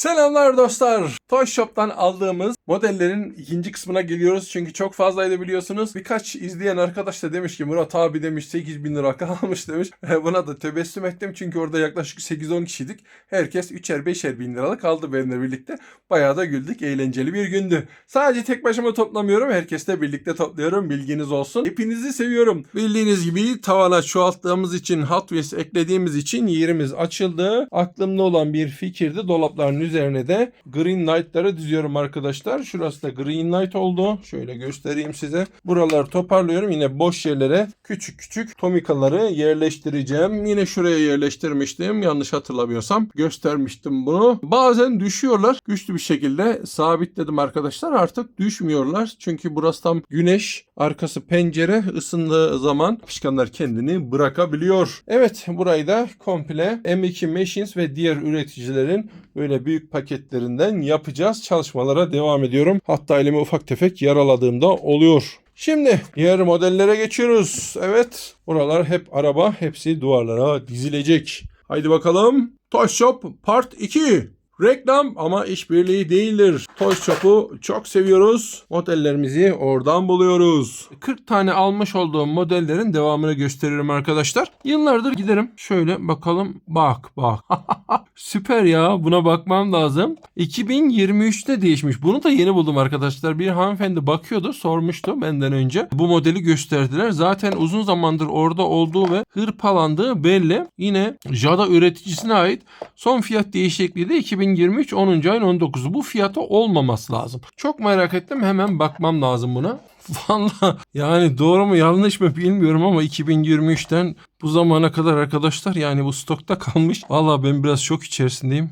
Selamlar dostlar. Toy Shop'tan aldığımız modellerin ikinci kısmına geliyoruz. Çünkü çok fazlaydı biliyorsunuz. Birkaç izleyen arkadaş da demiş ki Murat abi demiş 8 bin lira kalmış demiş. E, Buna da tebessüm ettim. Çünkü orada yaklaşık 8-10 kişiydik. Herkes 3'er 5'er bin liralık aldı benimle birlikte. Bayağı da güldük. Eğlenceli bir gündü. Sadece tek başıma toplamıyorum. Herkesle birlikte topluyorum. Bilginiz olsun. Hepinizi seviyorum. Bildiğiniz gibi tavana çoğalttığımız için Hot Wheels eklediğimiz için yerimiz açıldı. Aklımda olan bir fikirdi. Dolapların üzerine de Green Knight'ları diziyorum arkadaşlar. Şurası da Green Knight oldu. Şöyle göstereyim size. Buraları toparlıyorum. Yine boş yerlere küçük küçük Tomikaları yerleştireceğim. Yine şuraya yerleştirmiştim. Yanlış hatırlamıyorsam göstermiştim bunu. Bazen düşüyorlar. Güçlü bir şekilde sabitledim arkadaşlar. Artık düşmüyorlar. Çünkü burası tam güneş. Arkası pencere. ısındığı zaman pişkanlar kendini bırakabiliyor. Evet burayı da komple M2 Machines ve diğer üreticilerin böyle büyük paketlerinden yapacağız. Çalışmalara devam ediyorum. Hatta elimi ufak tefek yaraladığımda oluyor. Şimdi diğer modellere geçiyoruz. Evet buralar hep araba. Hepsi duvarlara dizilecek. Haydi bakalım. Toy Shop Part 2. Reklam ama işbirliği değildir. Toy Shop'u çok seviyoruz. Modellerimizi oradan buluyoruz. 40 tane almış olduğum modellerin devamını gösteririm arkadaşlar. Yıllardır giderim. Şöyle bakalım. Bak bak. Süper ya. Buna bakmam lazım. 2023'te değişmiş. Bunu da yeni buldum arkadaşlar. Bir hanımefendi bakıyordu. Sormuştu benden önce. Bu modeli gösterdiler. Zaten uzun zamandır orada olduğu ve hırpalandığı belli. Yine Jada üreticisine ait son fiyat değişikliği de 2023 10. ayın 19'u. Bu fiyata olmaması lazım. Çok merak ettim. Hemen bakmam lazım buna. Valla yani doğru mu yanlış mı bilmiyorum ama 2023'ten bu zamana kadar arkadaşlar yani bu stokta kalmış. Valla ben biraz şok içerisindeyim.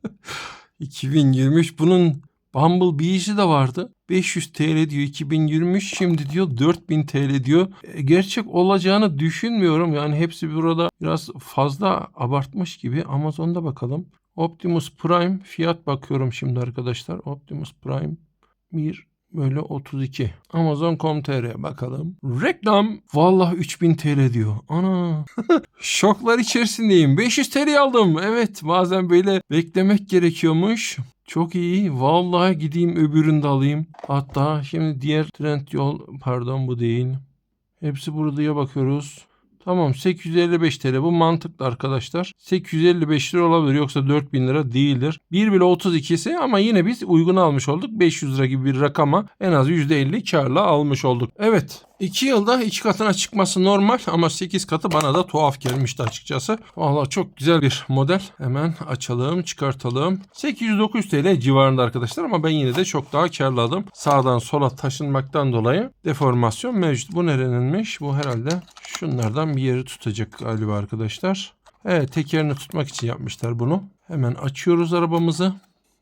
2023 bunun Bumblebee'si de vardı. 500 TL diyor 2023 şimdi diyor 4000 TL diyor. E, gerçek olacağını düşünmüyorum. Yani hepsi burada biraz fazla abartmış gibi. Amazon'da bakalım. Optimus Prime fiyat bakıyorum şimdi arkadaşlar. Optimus Prime 1 böyle 32. Amazon.com.tr bakalım. Reklam. Vallahi 3000 TL diyor. Ana. Şoklar içerisindeyim. 500 TL aldım. Evet bazen böyle beklemek gerekiyormuş. Çok iyi. Vallahi gideyim öbürünü de alayım. Hatta şimdi diğer trend yol pardon bu değil. Hepsi buraya bakıyoruz. Tamam 855 TL bu mantıklı arkadaşlar. 855 lira olabilir yoksa 4000 lira değildir. 1 bile 32'si ama yine biz uygun almış olduk. 500 lira gibi bir rakama en az %50 karla almış olduk. Evet 2 yılda 2 katına çıkması normal ama 8 katı bana da tuhaf gelmişti açıkçası. Valla çok güzel bir model. Hemen açalım çıkartalım. 809 TL civarında arkadaşlar ama ben yine de çok daha karladım. Sağdan sola taşınmaktan dolayı deformasyon mevcut. Bu nereninmiş? Bu herhalde şunlardan bir yeri tutacak galiba arkadaşlar. Evet tekerini tutmak için yapmışlar bunu. Hemen açıyoruz arabamızı.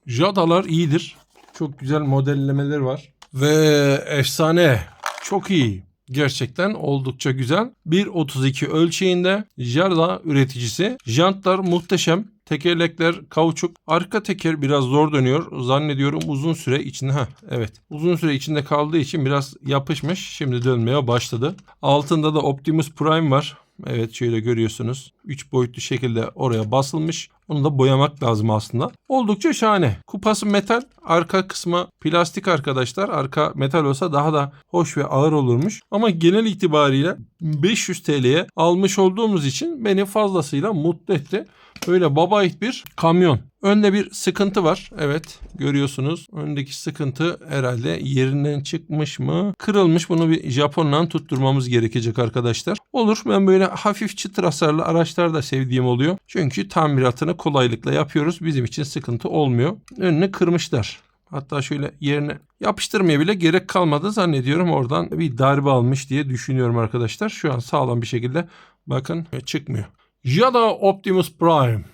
Jadalar iyidir. Çok güzel modellemeler var. Ve efsane. Çok iyi. Gerçekten oldukça güzel. 1.32 ölçeğinde Jada üreticisi. Jantlar muhteşem. Tekerlekler kauçuk. Arka teker biraz zor dönüyor. Zannediyorum uzun süre içinde. Heh, evet. Uzun süre içinde kaldığı için biraz yapışmış. Şimdi dönmeye başladı. Altında da Optimus Prime var. Evet şöyle görüyorsunuz. 3 boyutlu şekilde oraya basılmış. Onu da boyamak lazım aslında. Oldukça şahane. Kupası metal. Arka kısmı plastik arkadaşlar. Arka metal olsa daha da hoş ve ağır olurmuş. Ama genel itibariyle 500 TL'ye almış olduğumuz için beni fazlasıyla mutlu etti. Böyle baba ait bir kamyon. Önde bir sıkıntı var. Evet görüyorsunuz. Öndeki sıkıntı herhalde yerinden çıkmış mı? Kırılmış. Bunu bir Japonla tutturmamız gerekecek arkadaşlar. Olur. Ben böyle hafif çıtır hasarlı araçlar da sevdiğim oluyor. Çünkü tamiratını kolaylıkla yapıyoruz. Bizim için sıkıntı olmuyor. Önünü kırmışlar. Hatta şöyle yerine yapıştırmaya bile gerek kalmadı zannediyorum. Oradan bir darbe almış diye düşünüyorum arkadaşlar. Şu an sağlam bir şekilde bakın çıkmıyor. Jada Optimus Prime.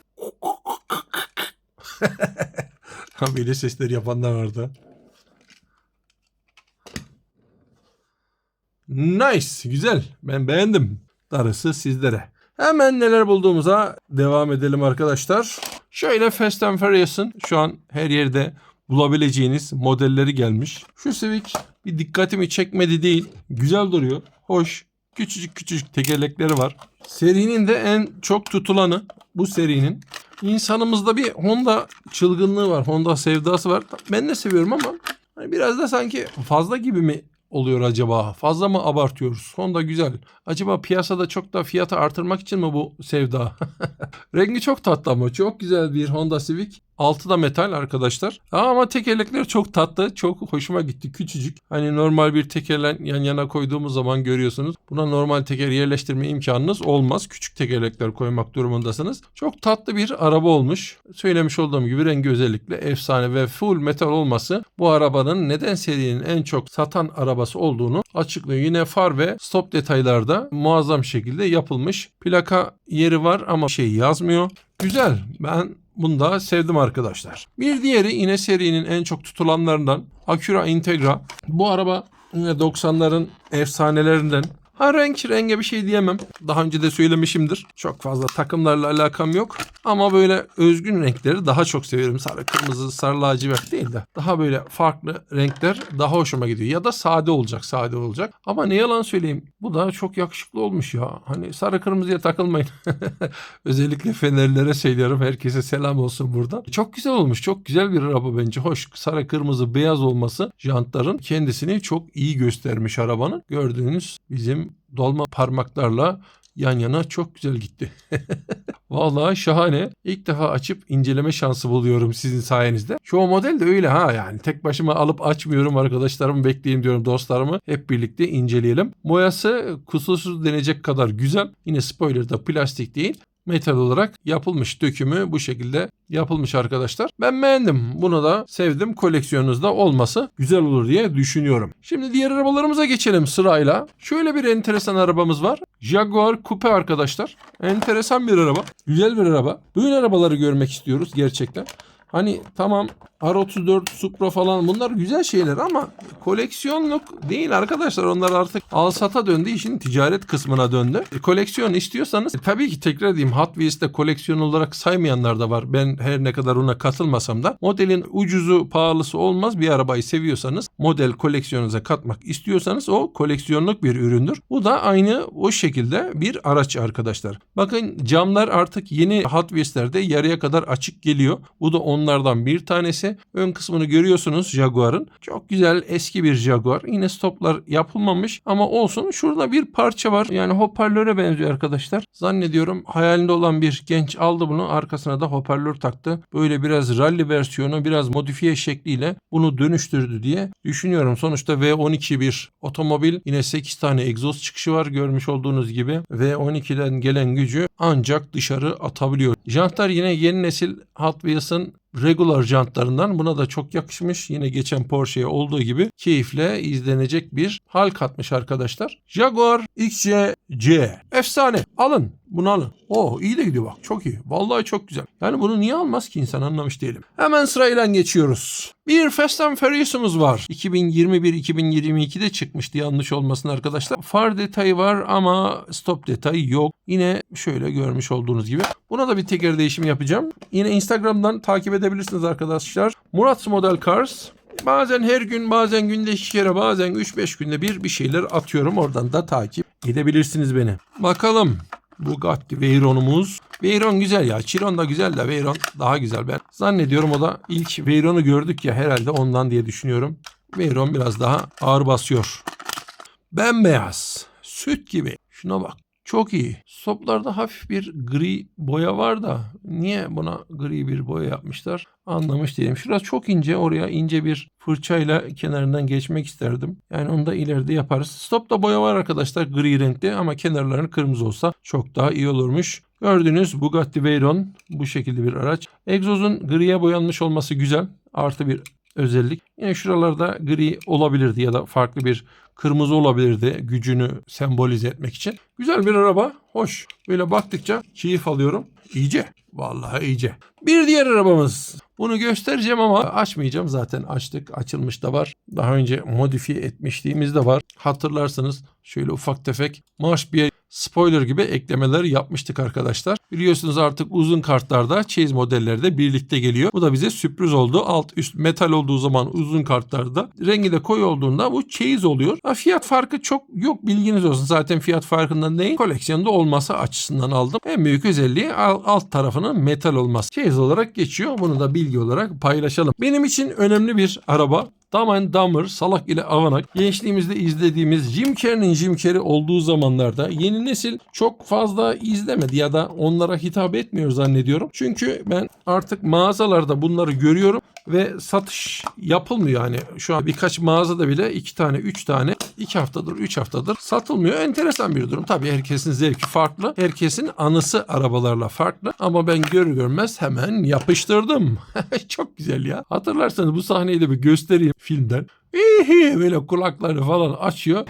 Böyle sesler yapanlar vardı. Nice. Güzel. Ben beğendim. Darısı sizlere. Hemen neler bulduğumuza devam edelim arkadaşlar. Şöyle Fast and Furious'ın şu an her yerde bulabileceğiniz modelleri gelmiş. Şu Civic bir dikkatimi çekmedi değil. Güzel duruyor. Hoş. Küçücük küçücük tekerlekleri var. Serinin de en çok tutulanı bu serinin. İnsanımızda bir Honda çılgınlığı var. Honda sevdası var. Ben de seviyorum ama hani biraz da sanki fazla gibi mi oluyor acaba? Fazla mı abartıyoruz? Honda güzel. Acaba piyasada çok da fiyatı artırmak için mi bu sevda? Rengi çok tatlı ama çok güzel bir Honda Civic. Altı da metal arkadaşlar. Ama tekerlekler çok tatlı. Çok hoşuma gitti. Küçücük. Hani normal bir tekerle yan yana koyduğumuz zaman görüyorsunuz. Buna normal teker yerleştirme imkanınız olmaz. Küçük tekerlekler koymak durumundasınız. Çok tatlı bir araba olmuş. Söylemiş olduğum gibi rengi özellikle efsane ve full metal olması bu arabanın neden serinin en çok satan arabası olduğunu açıklıyor. Yine far ve stop detaylarda muazzam şekilde yapılmış. Plaka yeri var ama şey yazmıyor. Güzel. Ben bunu da sevdim arkadaşlar. Bir diğeri yine serinin en çok tutulanlarından Acura Integra. Bu araba yine 90'ların efsanelerinden. Ha renk renge bir şey diyemem. Daha önce de söylemişimdir. Çok fazla takımlarla alakam yok. Ama böyle özgün renkleri daha çok seviyorum. Sarı, kırmızı, sarı lacivert değil de. Daha böyle farklı renkler daha hoşuma gidiyor. Ya da sade olacak, sade olacak. Ama ne yalan söyleyeyim. Bu da çok yakışıklı olmuş ya. Hani sarı kırmızıya takılmayın. Özellikle fenerlere söylüyorum. Herkese selam olsun buradan. Çok güzel olmuş. Çok güzel bir araba bence. Hoş. Sarı, kırmızı, beyaz olması jantların kendisini çok iyi göstermiş arabanın. Gördüğünüz bizim dolma parmaklarla yan yana çok güzel gitti. Vallahi şahane. İlk defa açıp inceleme şansı buluyorum sizin sayenizde. Çoğu model de öyle ha yani. Tek başıma alıp açmıyorum arkadaşlarımı bekleyeyim diyorum dostlarımı. Hep birlikte inceleyelim. Boyası kusursuz denecek kadar güzel. Yine spoiler da plastik değil metal olarak yapılmış dökümü bu şekilde yapılmış arkadaşlar. Ben beğendim. Bunu da sevdim. Koleksiyonunuzda olması güzel olur diye düşünüyorum. Şimdi diğer arabalarımıza geçelim sırayla. Şöyle bir enteresan arabamız var. Jaguar Coupe arkadaşlar. Enteresan bir araba. Güzel bir araba. Böyle arabaları görmek istiyoruz gerçekten. Hani tamam R34, Supra falan bunlar güzel şeyler ama koleksiyonluk değil arkadaşlar. Onlar artık al sata döndü. işin ticaret kısmına döndü. E, koleksiyon istiyorsanız e, tabii ki tekrar diyeyim Hot Wheels'te koleksiyon olarak saymayanlar da var. Ben her ne kadar ona katılmasam da modelin ucuzu pahalısı olmaz. Bir arabayı seviyorsanız model koleksiyonunuza katmak istiyorsanız o koleksiyonluk bir üründür. Bu da aynı o şekilde bir araç arkadaşlar. Bakın camlar artık yeni Hot Wheels'lerde yarıya kadar açık geliyor. Bu da onlardan bir tanesi. Ön kısmını görüyorsunuz Jaguar'ın. Çok güzel eski bir Jaguar. Yine stoplar yapılmamış ama olsun. Şurada bir parça var. Yani hoparlöre benziyor arkadaşlar. Zannediyorum hayalinde olan bir genç aldı bunu. Arkasına da hoparlör taktı. Böyle biraz rally versiyonu biraz modifiye şekliyle bunu dönüştürdü diye düşünüyorum. Sonuçta V12 bir otomobil. Yine 8 tane egzoz çıkışı var görmüş olduğunuz gibi. V12'den gelen gücü ancak dışarı atabiliyor. Jantlar yine yeni nesil Hot Wheels'ın regular jantlarından buna da çok yakışmış. Yine geçen Porsche'ye olduğu gibi keyifle izlenecek bir hal katmış arkadaşlar. Jaguar XJC. Efsane. Alın. Bunu alın. Oh iyi de gidiyor bak. Çok iyi. Vallahi çok güzel. Yani bunu niye almaz ki insan anlamış değilim. Hemen sırayla geçiyoruz. Bir Fast and Furious'umuz var. 2021-2022'de çıkmıştı yanlış olmasın arkadaşlar. Far detayı var ama stop detayı yok. Yine şöyle görmüş olduğunuz gibi. Buna da bir teker değişimi yapacağım. Yine Instagram'dan takip edebilirsiniz arkadaşlar. Murat Model Cars. Bazen her gün bazen günde iki kere bazen 3-5 günde bir bir şeyler atıyorum. Oradan da takip edebilirsiniz beni. Bakalım. Bugatti Veyron'umuz. Veyron güzel ya. Chiron da güzel de Veyron daha güzel. Ben zannediyorum o da ilk Veyron'u gördük ya herhalde ondan diye düşünüyorum. Veyron biraz daha ağır basıyor. Bembeyaz. Süt gibi. Şuna bak. Çok iyi. Stoplarda hafif bir gri boya var da niye buna gri bir boya yapmışlar anlamış değilim. Şurası çok ince oraya ince bir fırçayla kenarından geçmek isterdim. Yani onu da ileride yaparız. Stopta boya var arkadaşlar gri renkli ama kenarlarını kırmızı olsa çok daha iyi olurmuş. Gördüğünüz Bugatti Veyron bu şekilde bir araç. Egzozun griye boyanmış olması güzel. Artı bir özellik. Yine şuralarda gri olabilirdi ya da farklı bir kırmızı olabilirdi gücünü sembolize etmek için. Güzel bir araba. Hoş. Böyle baktıkça keyif alıyorum. İyice. Vallahi iyice. Bir diğer arabamız. Bunu göstereceğim ama açmayacağım. Zaten açtık. Açılmış da var. Daha önce modifiye etmişliğimiz de var. Hatırlarsınız şöyle ufak tefek marş bir spoiler gibi eklemeler yapmıştık arkadaşlar. Biliyorsunuz artık uzun kartlarda chase modelleri de birlikte geliyor. Bu da bize sürpriz oldu. Alt üst metal olduğu zaman uzun kartlarda rengi de koyu olduğunda bu chase oluyor. Ha, fiyat farkı çok yok bilginiz olsun. Zaten fiyat farkından değil koleksiyonda olması açısından aldım. En büyük özelliği al- alt tarafının metal olması. Chase olarak geçiyor. Bunu da bilgi olarak paylaşalım. Benim için önemli bir araba. Dumb and Dumber, Salak ile Avanak. Gençliğimizde izlediğimiz Jim Carrey'nin Jim Carrey olduğu zamanlarda yeni nesil çok fazla izlemedi ya da onlara hitap etmiyor zannediyorum. Çünkü ben artık mağazalarda bunları görüyorum ve satış yapılmıyor. Yani şu an birkaç mağazada bile iki tane, üç tane, iki haftadır, üç haftadır satılmıyor. Enteresan bir durum. Tabii herkesin zevki farklı. Herkesin anısı arabalarla farklı. Ama ben görür görmez hemen yapıştırdım. Çok güzel ya. Hatırlarsanız bu sahneyi de bir göstereyim filmden. İyi böyle kulaklarını falan açıyor.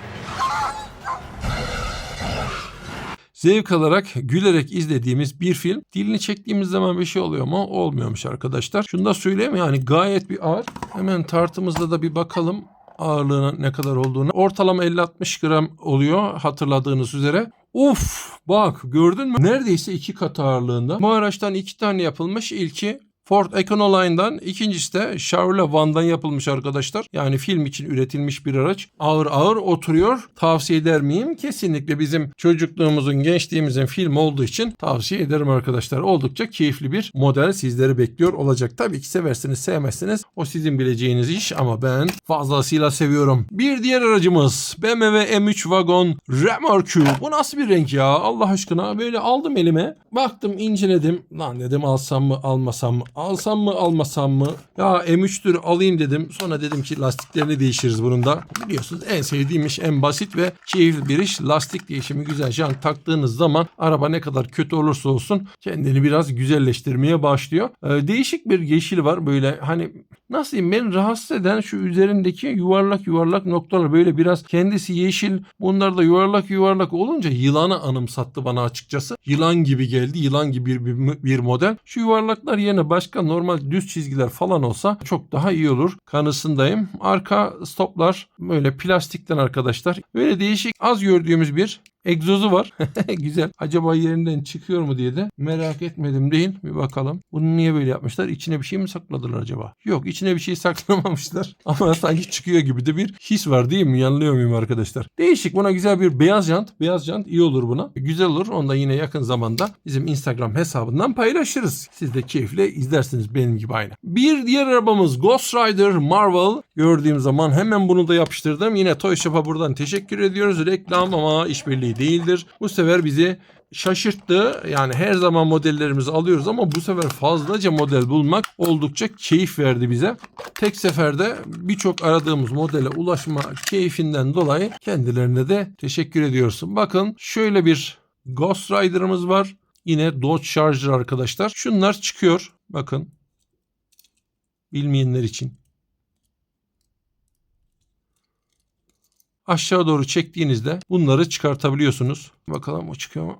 Zevk alarak, gülerek izlediğimiz bir film. Dilini çektiğimiz zaman bir şey oluyor mu? Olmuyormuş arkadaşlar. Şunu da söyleyeyim yani gayet bir ağır. Hemen tartımızda da bir bakalım ağırlığına ne kadar olduğunu. Ortalama 50-60 gram oluyor hatırladığınız üzere. Uf bak gördün mü? Neredeyse iki kat ağırlığında. Bu araçtan iki tane yapılmış. İlki Ford Econoline'dan ikincisi de Chevrolet Van'dan yapılmış arkadaşlar. Yani film için üretilmiş bir araç. Ağır ağır oturuyor. Tavsiye eder miyim? Kesinlikle bizim çocukluğumuzun, gençliğimizin film olduğu için tavsiye ederim arkadaşlar. Oldukça keyifli bir model sizleri bekliyor olacak. Tabii ki seversiniz, sevmezsiniz. O sizin bileceğiniz iş ama ben fazlasıyla seviyorum. Bir diğer aracımız BMW M3 Wagon Remorque. Bu nasıl bir renk ya? Allah aşkına böyle aldım elime. Baktım, inceledim. Lan dedim alsam mı, almasam mı? Alsam mı almasam mı? Ya M3'tür alayım dedim. Sonra dedim ki lastiklerini değiştiririz bunun da. Biliyorsunuz en sevdiğim iş en basit ve keyifli bir iş. Lastik değişimi güzel. Jant taktığınız zaman araba ne kadar kötü olursa olsun kendini biraz güzelleştirmeye başlıyor. Ee, değişik bir yeşil var böyle hani nasıl diyeyim beni rahatsız eden şu üzerindeki yuvarlak yuvarlak noktalar böyle biraz kendisi yeşil bunlar da yuvarlak yuvarlak olunca yılanı anımsattı bana açıkçası. Yılan gibi geldi yılan gibi bir, bir, bir model. Şu yuvarlaklar yerine başka normal düz çizgiler falan olsa çok daha iyi olur. Kanısındayım. Arka stoplar böyle plastikten arkadaşlar. Böyle değişik az gördüğümüz bir egzozu var. Güzel. Acaba yerinden çıkıyor mu diye de merak etmedim değil. Bir bakalım. Bunu niye böyle yapmışlar? İçine bir şey mi sakladılar acaba? Yok içine bir şey saklamamışlar. Ama sanki çıkıyor gibi de bir his var değil mi? Yanılıyor muyum arkadaşlar? Değişik. Buna güzel bir beyaz jant. Beyaz jant iyi olur buna. Güzel olur. Onu da yine yakın zamanda bizim Instagram hesabından paylaşırız. Siz de keyifle izlersiniz benim gibi aynı. Bir diğer arabamız Ghost Rider Marvel. Gördüğüm zaman hemen bunu da yapıştırdım. Yine Toy Shop'a buradan teşekkür ediyoruz. Reklam ama işbirliği değildir. Bu sefer bizi şaşırttı. Yani her zaman modellerimizi alıyoruz ama bu sefer fazlaca model bulmak oldukça keyif verdi bize. Tek seferde birçok aradığımız modele ulaşma keyfinden dolayı kendilerine de teşekkür ediyorsun. Bakın şöyle bir Ghost Rider'ımız var. Yine Dodge Charger arkadaşlar. Şunlar çıkıyor. Bakın. Bilmeyenler için. Aşağı doğru çektiğinizde bunları çıkartabiliyorsunuz. Bakalım o çıkıyor mu?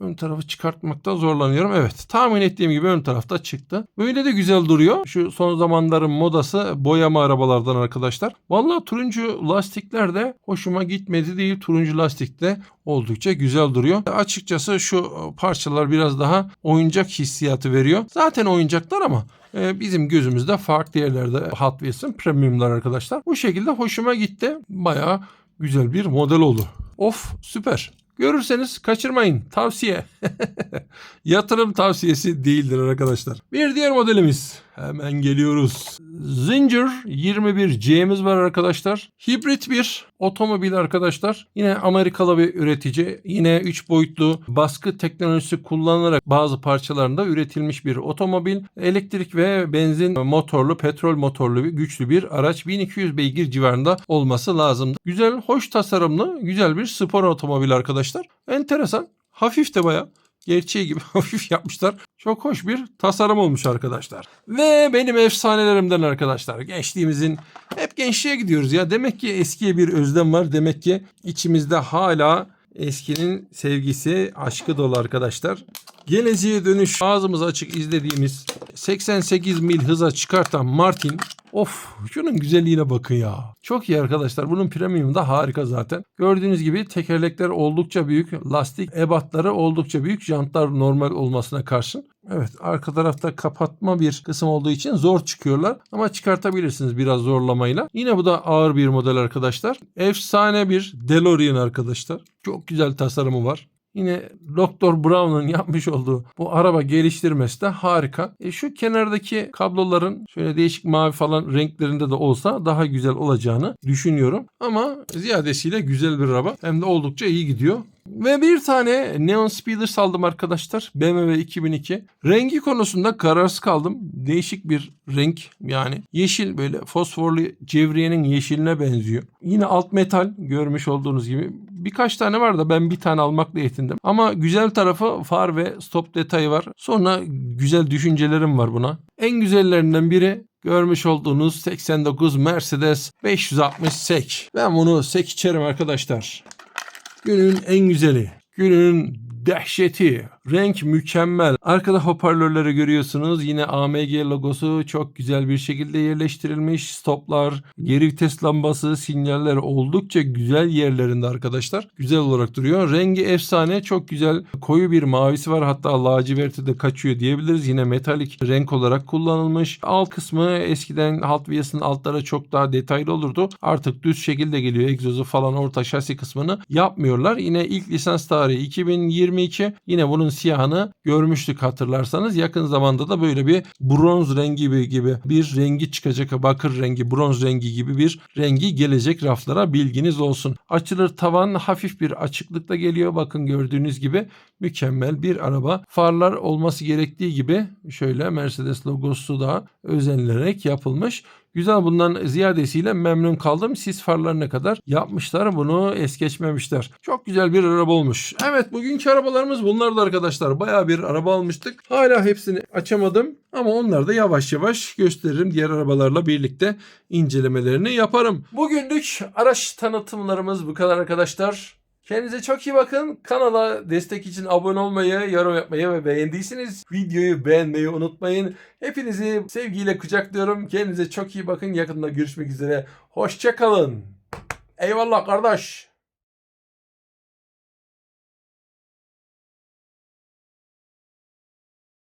Ön tarafı çıkartmakta zorlanıyorum. Evet tahmin ettiğim gibi ön tarafta çıktı. Böyle de güzel duruyor. Şu son zamanların modası boyama arabalardan arkadaşlar. Vallahi turuncu lastikler de hoşuma gitmedi değil. Turuncu lastik de oldukça güzel duruyor. Açıkçası şu parçalar biraz daha oyuncak hissiyatı veriyor. Zaten oyuncaklar ama e, bizim gözümüzde farklı yerlerde Hot Wheels'ın premiumlar arkadaşlar. Bu şekilde hoşuma gitti. Bayağı güzel bir model oldu. Of süper. Görürseniz kaçırmayın. Tavsiye. Yatırım tavsiyesi değildir arkadaşlar. Bir diğer modelimiz. Hemen geliyoruz. Zinger 21C'miz var arkadaşlar. Hibrit bir otomobil arkadaşlar. Yine Amerikalı bir üretici. Yine 3 boyutlu baskı teknolojisi kullanarak bazı parçalarında üretilmiş bir otomobil. Elektrik ve benzin motorlu, petrol motorlu bir güçlü bir araç. 1200 beygir civarında olması lazım. Güzel, hoş tasarımlı, güzel bir spor otomobil arkadaşlar. Enteresan. Hafif de baya gerçeği gibi hafif yapmışlar. Çok hoş bir tasarım olmuş arkadaşlar. Ve benim efsanelerimden arkadaşlar. Gençliğimizin hep gençliğe gidiyoruz ya. Demek ki eskiye bir özlem var. Demek ki içimizde hala eskinin sevgisi, aşkı dolu arkadaşlar. Geleceğe dönüş ağzımız açık izlediğimiz 88 mil hıza çıkartan Martin Of şunun güzelliğine bakın ya. Çok iyi arkadaşlar. Bunun premium da harika zaten. Gördüğünüz gibi tekerlekler oldukça büyük. Lastik ebatları oldukça büyük. Jantlar normal olmasına karşın. Evet arka tarafta kapatma bir kısım olduğu için zor çıkıyorlar. Ama çıkartabilirsiniz biraz zorlamayla. Yine bu da ağır bir model arkadaşlar. Efsane bir DeLorean arkadaşlar. Çok güzel tasarımı var. Yine Dr. Brown'un yapmış olduğu bu araba geliştirmesi de harika. E şu kenardaki kabloların şöyle değişik mavi falan renklerinde de olsa daha güzel olacağını düşünüyorum. Ama ziyadesiyle güzel bir araba. Hem de oldukça iyi gidiyor. Ve bir tane Neon Speeder aldım arkadaşlar. BMW 2002. Rengi konusunda kararsız kaldım. Değişik bir renk yani. Yeşil böyle fosforlu cevriyenin yeşiline benziyor. Yine alt metal görmüş olduğunuz gibi. Birkaç tane var da ben bir tane almakla yetindim. Ama güzel tarafı far ve stop detayı var. Sonra güzel düşüncelerim var buna. En güzellerinden biri görmüş olduğunuz 89 Mercedes 560 SEK. Ben bunu SEK içerim arkadaşlar. Günün en güzeli. Günün dehşeti. Renk mükemmel. Arkada hoparlörleri görüyorsunuz. Yine AMG logosu çok güzel bir şekilde yerleştirilmiş. Stoplar, geri vites lambası, sinyaller oldukça güzel yerlerinde arkadaşlar. Güzel olarak duruyor. Rengi efsane. Çok güzel. Koyu bir mavisi var. Hatta laciverti de kaçıyor diyebiliriz. Yine metalik renk olarak kullanılmış. Alt kısmı eskiden Hot Wheels'ın altları çok daha detaylı olurdu. Artık düz şekilde geliyor. Egzozu falan orta şasi kısmını yapmıyorlar. Yine ilk lisans tarihi 2022. Yine bunun siyahını görmüştük hatırlarsanız. Yakın zamanda da böyle bir bronz rengi gibi, gibi bir rengi çıkacak. Bakır rengi, bronz rengi gibi bir rengi gelecek raflara bilginiz olsun. Açılır tavan hafif bir açıklıkla geliyor. Bakın gördüğünüz gibi mükemmel bir araba. Farlar olması gerektiği gibi şöyle Mercedes logosu da özenilerek yapılmış. Güzel bundan ziyadesiyle memnun kaldım. Sis farlarına kadar yapmışlar bunu es geçmemişler. Çok güzel bir araba olmuş. Evet bugünkü arabalarımız bunlardı arkadaşlar. Baya bir araba almıştık. Hala hepsini açamadım ama onları da yavaş yavaş gösteririm. Diğer arabalarla birlikte incelemelerini yaparım. Bugünlük araç tanıtımlarımız bu kadar arkadaşlar. Kendinize çok iyi bakın. Kanala destek için abone olmayı, yorum yapmayı ve beğendiyseniz videoyu beğenmeyi unutmayın. Hepinizi sevgiyle kucaklıyorum. Kendinize çok iyi bakın. Yakında görüşmek üzere. Hoşçakalın. Eyvallah kardeş.